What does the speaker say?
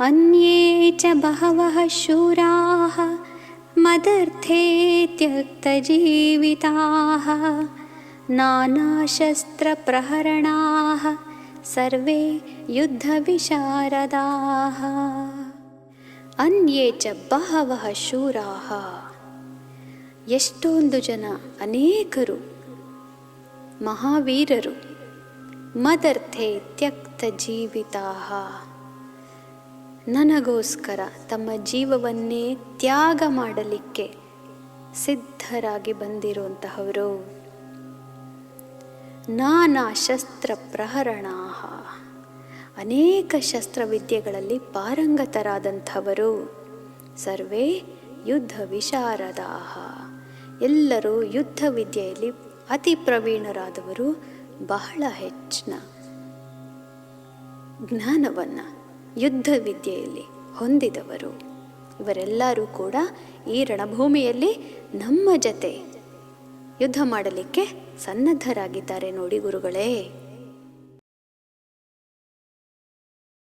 अन्ये च बहवः शूराः मदर्थे त्यक्तजीविताः नानाशस्त्रप्रहरणाः सर्वे युद्धविशारदाः अन्ये च ಬಹವಃ ಶೂರಾಹ ಎಷ್ಟೊಂದು ಜನ ಅನೇಕರು ಮಹಾವೀರರು ಮದರ್ಥೆ ತ್ಯಕ್ತ ಜೀವಿತಾಹ ನನಗೋಸ್ಕರ ತಮ್ಮ ಜೀವವನ್ನೇ ತ್ಯಾಗ ಮಾಡಲಿಕ್ಕೆ ಸಿದ್ಧರಾಗಿ ಬಂದಿರುವಂತಹವರು. ನಾನಾ ಶಸ್ತ್ರ ಪ್ರಹರಣಾಹ ಅನೇಕ ಶಸ್ತ್ರವಿದ್ಯೆಗಳಲ್ಲಿ ಪಾರಂಗತರಾದಂಥವರು. ಸರ್ವೇ ಯುದ್ಧ ವಿಶಾರದಾಹ. ಎಲ್ಲರೂ ಯುದ್ಧ ವಿದ್ಯೆಯಲ್ಲಿ ಅತಿ ಪ್ರವೀಣರಾದವರು ಬಹಳ ಹೆಚ್ಚಿನ ಜ್ಞಾನವನ್ನು ಯುದ್ಧ ವಿದ್ಯೆಯಲ್ಲಿ ಹೊಂದಿದವರು. ಇವರೆಲ್ಲರೂ ಕೂಡ ಈ ರಣಭೂಮಿಯಲ್ಲಿ ನಮ್ಮ ಜತೆ ಯುದ್ಧ ಮಾಡಲಿಕ್ಕೆ ಸನ್ನದ್ಧರಾಗಿದ್ದಾರೆ ನೋಡಿ ಗುರುಗಳೇ.